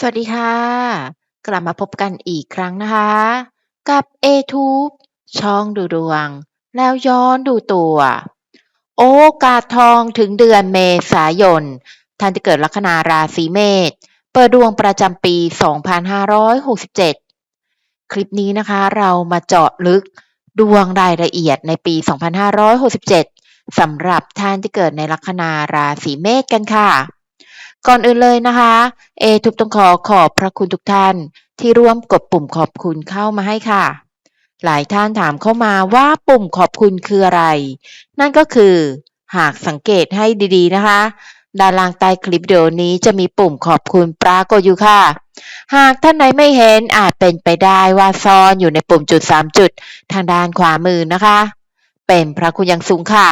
สวัสดีค่ะ กลับมาพบกันอีกครั้งนะคะ กับ A-Tube ช่องดูดวง แล้วย้อนดูตัว โอกาสทองถึงเดือนเมษายน ท่านที่เกิดลัคนาราศีเมษเปิดดวงประจำปี 2567 คลิปนี้นะคะเรามาเจาะลึกดวงรายละเอียดในปี 2567สำหรับท่านที่เกิดในลัคนาราศีเมษกันค่ะ ก่อนอื่นเลยนะคะ เอทุบต้องขอขอบพระคุณทุกท่านที่ร่วมกดปุ่มขอบคุณเข้ามาให้ค่ะ หลายท่านถามเข้ามาว่าปุ่มขอบคุณคืออะไร นั่นก็คือ หากสังเกตให้ดีๆนะคะ ด้านล่างใต้คลิปวิดีโอนี้จะมีปุ่มขอบคุณปรากฏอยู่ค่ะ หากท่านไหนไม่เห็นอาจเป็นไปได้ว่าซ่อนอยู่ในปุ่มจุด 3 จุด ทางด้านขวามือนะคะ เป็นพระคุณอย่างสูงค่ะ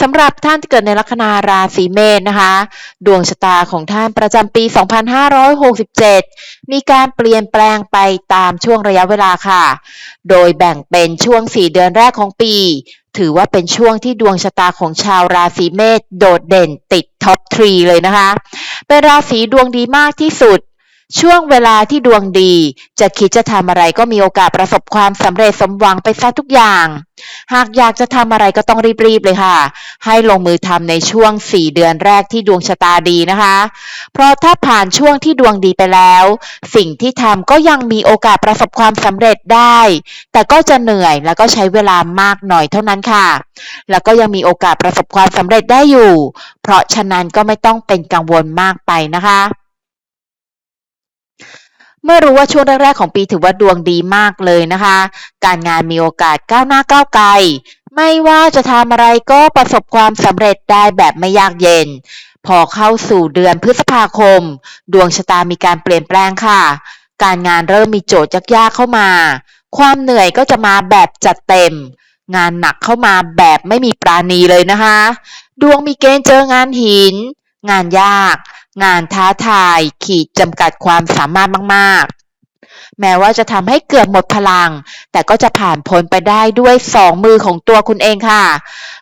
สำหรับท่านที่เกิดในลัคนาราศีเมษนะคะ ดวงชะตาของท่านประจำปี 2567 มีการเปลี่ยนแปลงไปตามช่วงระยะเวลาค่ะ โดยแบ่งเป็นช่วง 4 เดือนแรกของปี ถือว่าเป็นช่วงที่ดวงชะตาของชาวราศีเมษโดดเด่นติดท็อปทรีเลยนะคะ เป็นราศีดวงดีมากที่สุด ช่วงเวลาที่ดวงดี จะคิดจะทำอะไรก็มีโอกาสประสบความสำเร็จสมหวังไปซะทุกอย่าง หากอยากจะทำอะไรก็ต้องรีบๆเลยค่ะ ให้ลงมือทำในช่วง 4 เดือนแรกที่ดวงชะตาดีนะคะ เพราะถ้าผ่านช่วงที่ดวงดีไปแล้ว สิ่งที่ทำก็ยังมีโอกาสประสบความสำเร็จได้ แต่ก็จะเหนื่อยแล้วก็ใช้เวลามากหน่อยเท่านั้นค่ะ แล้วก็ยังมีโอกาสประสบความสำเร็จได้อยู่ เพราะฉะนั้นก็ไม่ต้องเป็นกังวลมากไปนะคะ เมื่อรู้ว่าช่วงแรกๆของปีถือว่าดวงดีมากเลยนะคะ การงานมีโอกาสก้าวหน้าก้าวไกล ไม่ว่าจะทำอะไรก็ประสบความสำเร็จได้แบบไม่ยากเย็น พอเข้าสู่เดือนพฤษภาคม ดวงชะตามีการเปลี่ยนแปลงค่ะ การงานเริ่มมีโจทย์ยากๆเข้ามา ความเหนื่อยก็จะมาแบบจัดเต็ม งานหนักเข้ามาแบบไม่มีปราณีเลยนะคะ ดวงมีเกณฑ์เจองานหิน งานยาก งานท้าทาย ขีดจำกัดความสามารถมาก ๆ แม้ว่าจะทำให้เกือบหมดพลัง แต่ก็จะผ่านพ้นไปได้ด้วยสองมือของตัวคุณเองค่ะ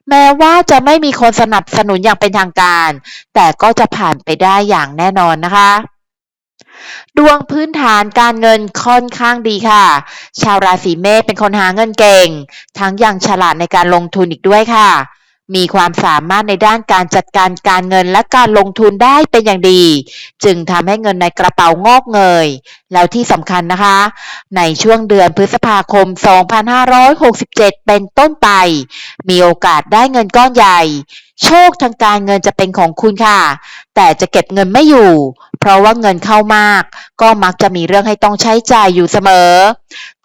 แม้ว่าจะไม่มีคนสนับสนุนอย่างเป็นทางการ แต่ก็จะผ่านไปได้อย่างแน่นอนนะคะดวงพื้นฐานการเงินค่อนข้างดีค่ะ ชาวราศีเมษเป็นคนหาเงินเก่ง ทั้งยังฉลาดในการลงทุนอีกด้วยค่ะ มีความสามารถในด้านการจัดการการเงินและการลงทุนได้เป็นอย่างดี จึงทำให้เงินในกระเป๋างอกเงย แล้วที่สำคัญนะคะ ในช่วงเดือนพฤษภาคม 2567 เป็นต้นไป มีโอกาสได้เงินก้อนใหญ่โชคทางการเงินจะเป็นของคุณค่ะ แต่จะเก็บเงินไม่อยู่ เพราะว่าเงินเข้ามาก ก็มักจะมีเรื่องให้ต้องใช้จ่ายอยู่เสมอ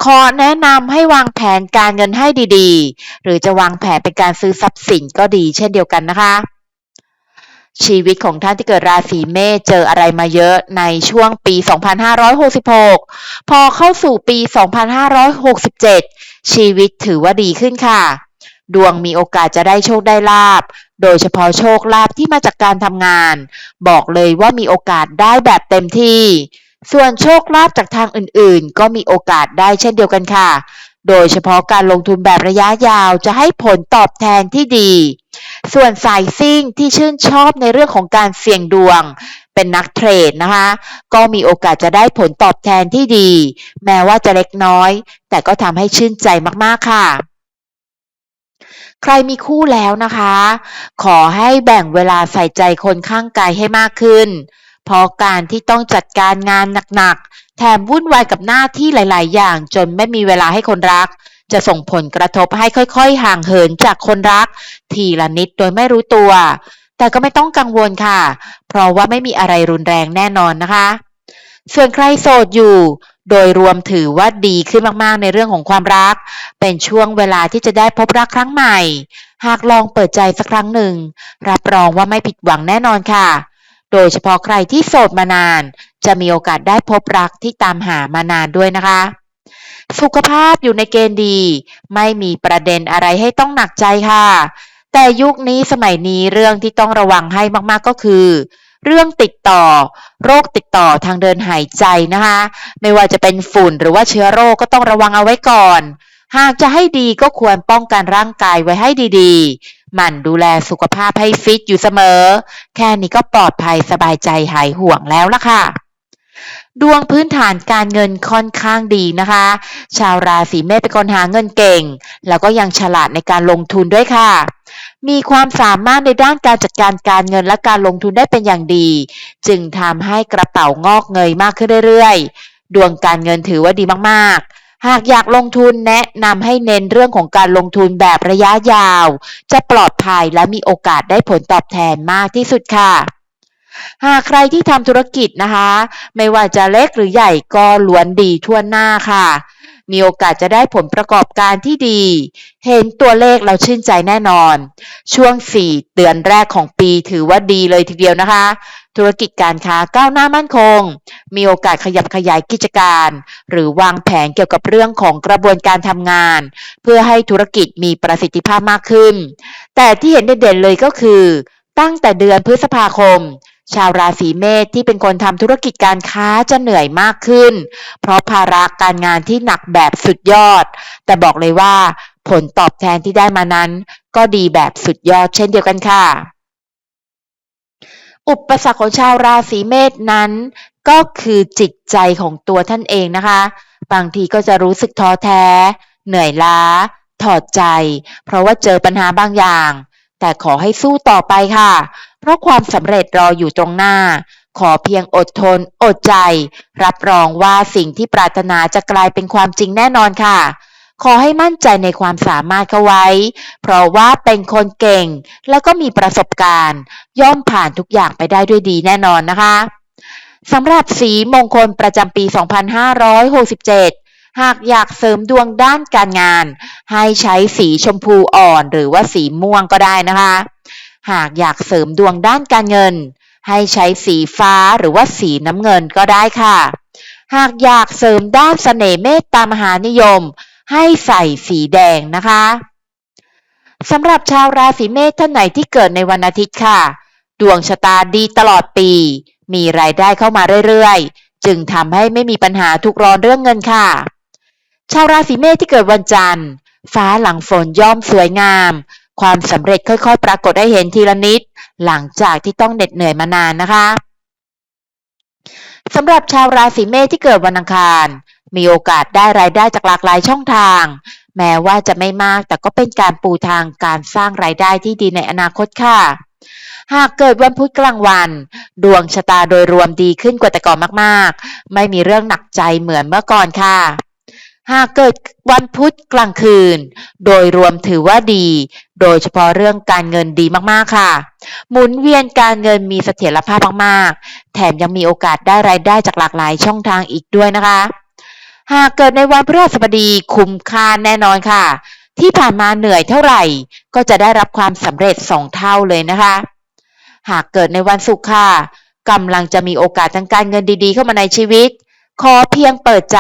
ขอแนะนำให้วางแผนการเงินให้ดีๆ หรือจะวางแผนเป็นการซื้อทรัพย์สินก็ดีเช่นเดียวกันนะคะ ชีวิตของท่านที่เกิดราศีเมษเจออะไรมาเยอะในช่วงปี 2566 พอเข้าสู่ปี 2567 ชีวิตถือว่าดีขึ้นค่ะดวงมีโอกาสจะได้โชคได้ลาบ โดยเฉพาะโชคลาภที่มาจากการทำงาน บอกเลยว่ามีโอกาสได้แบบเต็มที่ ส่วนโชคลาภจากทางอื่นๆ ก็มีโอกาสได้เช่นเดียวกันค่ะ โดยเฉพาะการลงทุนแบบระยะยาวจะให้ผลตอบแทนที่ดี ส่วนสายซิ่งที่ชื่นชอบในเรื่องของการเสี่ยงดวงเป็นนักเทรดนะคะ ก็มีโอกาสจะได้ผลตอบแทนที่ดี แม้ว่าจะเล็กน้อย แต่ก็ทำให้ชื่นใจมากๆค่ะ ใครมีคู่แล้วนะคะ ขอให้แบ่งเวลาใส่ใจคนข้างกายให้มากขึ้น เพราะการที่ต้องจัดการงานหนักๆ แถมวุ่นวายกับหน้าที่หลาย ๆ อย่างจนไม่มีเวลาให้คนรัก จะส่งผลกระทบให้ค่อย ๆ ห่างเหินจากคนรัก ทีละนิดโดยไม่รู้ตัว แต่ก็ไม่ต้องกังวลค่ะ เพราะว่าไม่มีอะไรรุนแรงแน่นอนนะคะ ส่วนใครโสดอยู่ โดยรวมถือว่าดีขึ้นมากๆ ในเรื่องของความรัก เป็นช่วงเวลาที่จะได้พบรักครั้งใหม่ หากลองเปิดใจสักครั้งหนึ่ง รับรองว่าไม่ผิดหวังแน่นอนค่ะ โดยเฉพาะใครที่โสดมานาน จะมีโอกาสได้พบรักที่ตามหามานานด้วยนะคะ สุขภาพอยู่ในเกณฑ์ดี ไม่มีประเด็นอะไรให้ต้องหนักใจค่ะ แต่ยุคนี้สมัยนี้เรื่องที่ต้องระวังให้มากๆก็คือ เรื่องติดต่อ โรคติดต่อทางเดินหายใจนะคะ ไม่ว่าจะเป็นฝุ่นหรือว่าเชื้อโรคก็ต้องระวังเอาไว้ก่อน หากจะให้ดีก็ควรป้องกันร่างกายไว้ให้ดีๆ หมั่นดูแลสุขภาพให้ฟิตอยู่เสมอ แค่นี้ก็ปลอดภัยสบายใจหายห่วงแล้วล่ะค่ะดวงพื้นฐานการเงินค่อนข้างดีนะคะ ชาวราศีเมษเป็นคนหาเงินเก่ง แล้วก็ยังฉลาดในการลงทุนด้วยค่ะ มีความสามารถในด้านการจัดการการเงินและการลงทุนได้เป็นอย่างดี จึงทำให้กระเป๋างอกเงยมากขึ้นเรื่อยๆ ดวงการเงินถือว่าดีมากๆหากอยากลงทุนแนะนำให้เน้นเรื่องของการลงทุนแบบระยะยาว จะปลอดภัยและมีโอกาสได้ผลตอบแทนมากที่สุดค่ะ หากใครที่ทำธุรกิจนะคะ ไม่ว่าจะเล็กหรือใหญ่ก็ล้วนดีทั่วหน้าค่ะ มีโอกาสจะได้ผลประกอบการที่ดี เห็นตัวเลขเราชื่นใจแน่นอน ช่วง 4 เดือนแรกของปีถือว่าดีเลยทีเดียวนะคะ ธุรกิจการค้าก้าวหน้ามั่นคง มีโอกาสขยับขยายกิจการ หรือวางแผนเกี่ยวกับเรื่องของกระบวนการทำงาน เพื่อให้ธุรกิจมีประสิทธิภาพมากขึ้น แต่ที่เห็นเด่นๆเลยก็คือ ตั้งแต่เดือนพฤษภาคม ชาวราศีเมษที่เป็นคนทำธุรกิจการค้าจะเหนื่อยมากขึ้น เพราะภาระการงานที่หนักแบบสุดยอด แต่บอกเลยว่า ผลตอบแทนที่ได้มานั้น ก็ดีแบบสุดยอดเช่นเดียวกันค่ะ อุปสรรคของชาวราศีเมษนั้น ก็คือจิตใจของตัวท่านเองนะคะ บางทีก็จะรู้สึกท้อแท้ เหนื่อยล้า ถอดใจ เพราะว่าเจอปัญหาบางอย่าง แต่ขอให้สู้ต่อไปค่ะ เพราะความสำเร็จรออยู่ตรงหน้า ขอเพียงอดทน อดใจ รับรองว่าสิ่งที่ปรารถนาจะกลายเป็นความจริงแน่นอนค่ะ ขอให้มั่นใจในความสามารถเขาไว้ เพราะว่าเป็นคนเก่ง แล้วก็มีประสบการณ์ ย่อมผ่านทุกอย่างไปได้ด้วยดีแน่นอนนะคะสำหรับสีมงคลประจำปี 2567หากอยากเสริมดวงด้านการงาน ให้ใช้สีชมพูอ่อนหรือว่าสีม่วงก็ได้นะคะ หากอยากเสริมดวงด้านการเงิน ให้ใช้สีฟ้าหรือว่าสีน้ำเงินก็ได้ค่ะ หากอยากเสริมด้านเสน่ห์เมตตามหานิยม ให้ใส่สีแดงนะคะสำหรับชาวราศีเมษท่านไหนที่เกิดในวันอาทิตย์ค่ะ ดวงชะตาดีตลอดปี มีรายได้เข้ามาเรื่อยๆ จึงทำให้ไม่มีปัญหาทุกร้อนเรื่องเงินค่ะ ชาวราศีเมษที่เกิดวันจันทร์ ฟ้าหลังฝนย่อมสวยงาม ความสำเร็จค่อยๆ ปรากฏให้เห็นทีละนิด หลังจากที่ต้องเหน็ดเหนื่อยมานานนะคะสำหรับชาวราศีเมษที่เกิดวันอังคาร มีโอกาสได้รายได้จากหลากหลายช่องทาง แม้ว่าจะไม่มากแต่ก็เป็นการปูทางการสร้างรายได้ที่ดีในอนาคตค่ะ หากเกิดวันพุธกลางวัน ดวงชะตาโดยรวมดีขึ้นกว่าแต่ก่อนมากๆ ไม่มีเรื่องหนักใจเหมือนเมื่อก่อนค่ะหากเกิดวันพุธกลางคืน โดยรวมถือว่าดี โดยเฉพาะเรื่องการเงินดีมากๆค่ะ หมุนเวียนการเงินมีเสถียรภาพมากๆ แถมยังมีโอกาสได้รายได้จากหลากหลายช่องทางอีกด้วยนะคะ หากเกิดในวันพฤหัสบดีคุ้มค่าแน่นอนค่ะ ที่ผ่านมาเหนื่อยเท่าไหร่ ก็จะได้รับความสำเร็จสองเท่าเลยนะคะ หากเกิดในวันศุกร์ค่ะกำลังจะมีโอกาสทางการเงินดีๆ เข้ามาในชีวิต ขอเพียงเปิดใจ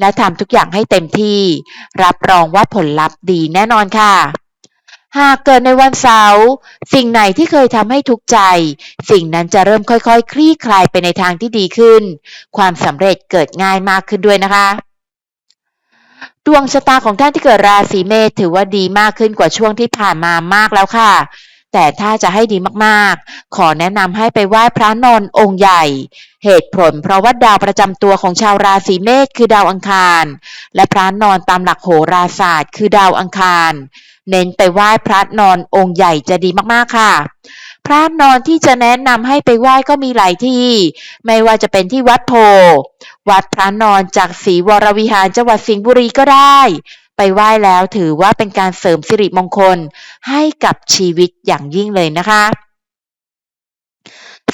และทำทุกอย่างให้เต็มที่ รับรองว่าผลลัพธ์ดีแน่นอนค่ะ หากเกิดในวันเสาร์สิ่งไหนที่เคยทำให้ทุกข์ใจ สิ่งนั้นจะเริ่มค่อยๆคคลี่คลายไปในทางที่ดีขึ้น ความสำเร็จเกิดง่ายมากขึ้นด้วยนะคะ ดวงชะตาของท่านที่เกิดราศีเมษถือว่าดีมากขึ้นกว่าช่วงที่ผ่านมามากแล้วค่ะ แต่ถ้าจะให้ดีมากๆ ขอแนะนำให้ไปไหว้พระนอนองค์ใหญ่ เหตุผลเพราะว่าดาวประจำตัวของชาวราศีเมษคือดาวอังคาร และพระนอนตามหลักโหราศาสตร์ คือดาวอังคาร เน้นไปไหว้พระนอนองค์ใหญ่จะดีมากๆค่ะพระนอนที่จะแนะนำให้ไปไหว้ก็มีหลายที่ ไม่ว่าจะเป็นที่วัดโพ วัดพระนอนจากศรีวรวิหารจังหวัดสิงห์บุรีก็ได้ ไปไหว้แล้วถือว่าเป็นการเสริมสิริมงคลให้กับชีวิตอย่างยิ่งเลยนะคะ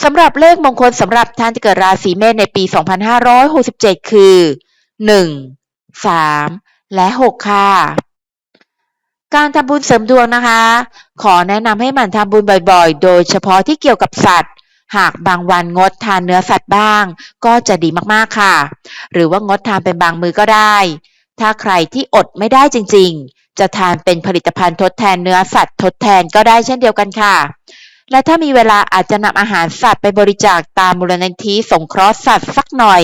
สำหรับเลขมงคลสำหรับท่านที่เกิดราศีเมษในปี 2567 คือ 1 3 และ 6 ค่ะ การทำบุญเสริมดวงนะคะ ขอแนะนำให้หมั่นทำบุญบ่อยๆ โดยเฉพาะที่เกี่ยวกับสัตว์ หากบางวันงดทานเนื้อสัตว์บ้าง ก็จะดีมากๆค่ะ หรือว่างดทานเป็นบางมือก็ได้ ถ้าใครที่อดไม่ได้จริงๆ จะทานเป็นผลิตภัณฑ์ทดแทนเนื้อสัตว์ทดแทนก็ได้เช่นเดียวกันค่ะ และถ้ามีเวลาอาจจะนำอาหารสัตว์ไปบริจาคตามมูลนิธิสงเคราะห์สัตว์สักหน่อย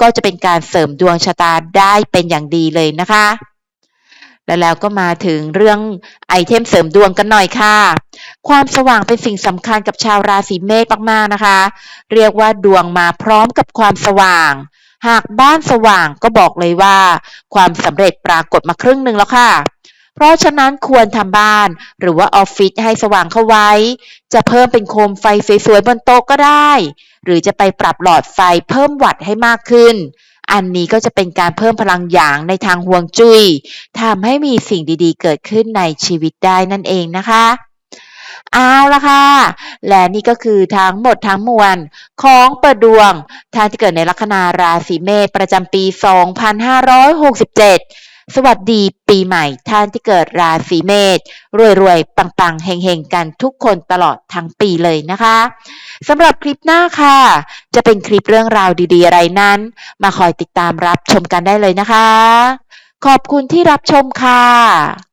ก็จะเป็นการเสริมดวงชะตาได้เป็นอย่างดีเลยนะคะ และแล้วก็มาถึงเรื่องไอเทมเสริมดวงกันหน่อยค่ะ ความสว่างเป็นสิ่งสำคัญกับชาวราศีเมษมากๆนะคะ เรียกว่าดวงมาพร้อมกับความสว่าง หากบ้านสว่างก็บอกเลยว่า ความสำเร็จปรากฏมาครึ่งหนึ่งแล้วค่ะ เพราะฉะนั้นควรทำบ้านหรือว่าออฟฟิศให้สว่างเข้าไว้ จะเพิ่มเป็นโคมไฟสวยๆบนโต๊ะก็ได้ หรือจะไปปรับหลอดไฟเพิ่มวัตต์ให้มากขึ้น อันนี้ก็จะเป็นการเพิ่มพลังหยางในทางห่วงจุย้ยทำให้มีสิ่งดีๆ เกิดขึ้นในชีวิตได้นั่นเองนะคะ เอาละค่ะ และนี่ก็คือทั้งหมดทั้งมวลของเปิดดวงท่านที่เกิดในลัคนาราศีเมษประจำปี 2567 สวัสดีปีใหม่ท่านที่เกิดราศีเมษรวยๆ ปังๆเฮงๆ กันทุกคนตลอดทั้งปีเลยนะคะสำหรับคลิปหน้าค่ะ จะเป็นคลิปเรื่องราวดีๆ อะไรนั้น มาคอยติดตามรับชมกันได้เลยนะคะ ขอบคุณที่รับชมค่ะ